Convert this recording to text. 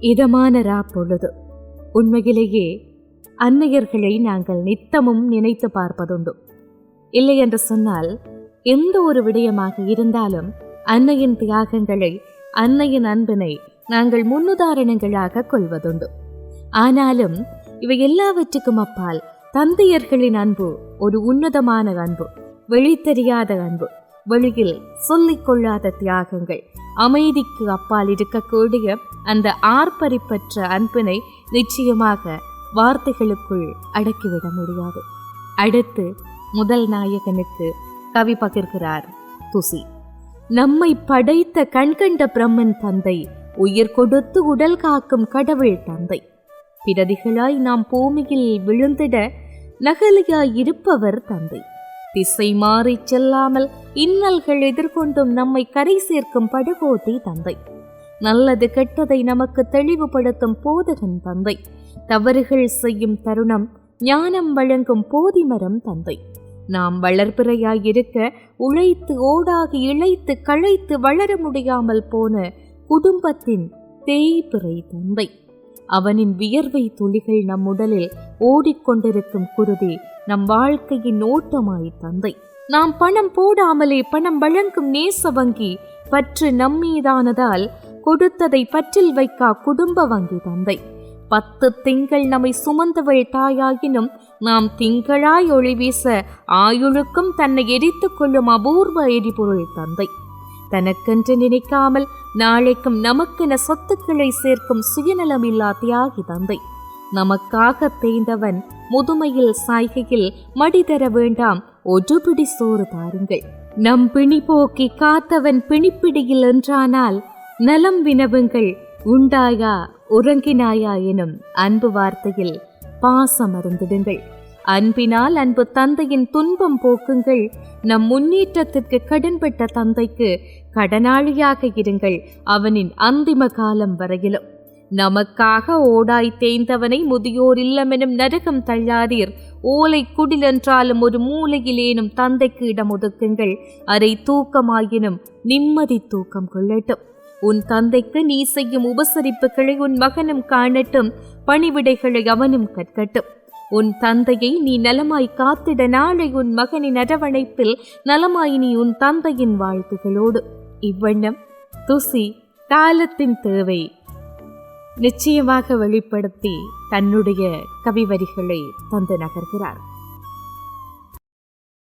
இதமான ரா பொழுது. உண்மையிலேயே அன்னையர்களை நாங்கள் நித்தமும் நினைத்து பார்ப்பதுண்டு. இல்லை என்று சொன்னால் எந்த ஒரு விடயமாக இருந்தாலும் அன்னையின் தியாகங்களை அன்னையின் அன்பினை நாங்கள் முன்னுதாரணங்களாக கொள்வதுண்டு. ஆனாலும் இவை எல்லாவற்றுக்கும் அப்பால் தந்தையர்களின் அன்பு ஒரு உன்னதமான அன்பு வெளித்தெரியாத அன்பு. வெளியில் சொல்லிக் கொள்ளாத தியாகங்கள். அமைதிக்கு அப்பால் இருக்கக்கூடிய அந்த ஆர்ப்பரிப்பற்ற அன்பினை நிச்சயமாக வார்த்தைகளுக்குள் அடக்கிவிட முடியாது. அடுத்து முதல் நாயகனுக்கு கவி பகிர்கிறார் துசி. நம்மை படைத்த கண்கண்ட பிரம்மன் தந்தை உயிர் கொடுத்து உடல் காக்கும் கடவுள் தந்தை. பிரதிகளாய் நாம் பூமியில் விழுந்திட நகலியாய் இருப்பவர் தந்தை. திசை மாறிச் செல்லாமல் இன்னல்கள் எதிர்கொண்டும் நம்மை கரை சேர்க்கும் படுகோட்டி தந்தை. நல்லது கெட்டதை நமக்கு தெளிவுபடுத்தும் போதகன் தந்தை. தவறுகள் செய்யும் தருணம் ஞானம் வழங்கும் போதிமரம் தந்தை. நாம் வளர்பிறையாயிருக்க உழைத்து ஓடாகி இழைத்து களைத்து வளர முடியாமல் போன குடும்பத்தின் தேய்பிறை தந்தை. அவனின் வியர்வை துளிகள் நம் உடலில் ஓடிக்கொண்டிருக்கும் குருதி நம் வாழ்க்கையின் ஓட்டமாய் தந்தை. நாம் பணம் போடாமலே பணம் வழங்கும் நேச வங்கி பற்று நம்மீதானதால் கொடுத்ததை பற்றில் வைக்கா குடும்ப வங்கி தந்தை. பத்து திங்கள் நம்மை சுமந்தவள் தாயாயினும் நாம் திங்களாய் ஒளி வீச ஆயுளுக்கும் தன்னை எரித்துக் கொள்ளும் அபூர்வ எரிபொருள் தந்தை. தனக்கென்று நினைக்காமல் நாளைக்கும் நமக்கென சொத்துக்களை சேர்க்கும் சுயநலமில்லா தியாகி தந்தை. நமக்காக தேய்ந்தவன் முதுமையில் சாய்கையில் மடி தர வேண்டாம். ஒரு பிடி சோறு தாருங்கள். நம் பிணி போக்கி காத்தவன் பிணிப்பிடியில் என்றானால் நலம் வினவுங்கள். உண்டாயா உறங்கினாயா எனும் அன்பு வார்த்தையில் பாசம் அருந்திடுங்கள். அன்பினால் அன்பு தந்தையின் துன்பம் போக்குங்கள். நம் முன்னேற்றத்திற்கு கடன்பட்ட தந்தைக்கு கடனாளியாக இருங்கள். அவனின் அந்திம காலம் வரையிலும். நமக்காக ஓடாய் தேய்ந்தவனை முதியோர் இல்லமெனும் நரகம் தள்ளாதீர். ஓலை குடிலென்றாலும் ஒரு மூலையிலேனும் தந்தைக்கு இடம் ஒதுக்குங்கள் அரை தூக்கமாயினும் நிம்மதி தூக்கம் கொள்ளட்டும். உன் தந்தைக்கு நீ செய்யும் உபசரிப்புகளை உன் மகனும் காணட்டும். பணிவிடைகளை அவனும் கற்கட்டும். உன் தந்தையை நீ நலமாய் காத்திட நாளை உன் மகனின் அரவணைப்பில் நலமாய் நீ உன் தந்தையின் வாழ்த்துகளோடு. இவ்வண்ணம் துசி காலத்தின் தேவை. நிச்சயமாக வெளிப்படுத்தி தன்னுடைய கவிவரிகளை தந்து நகர்கிறார்.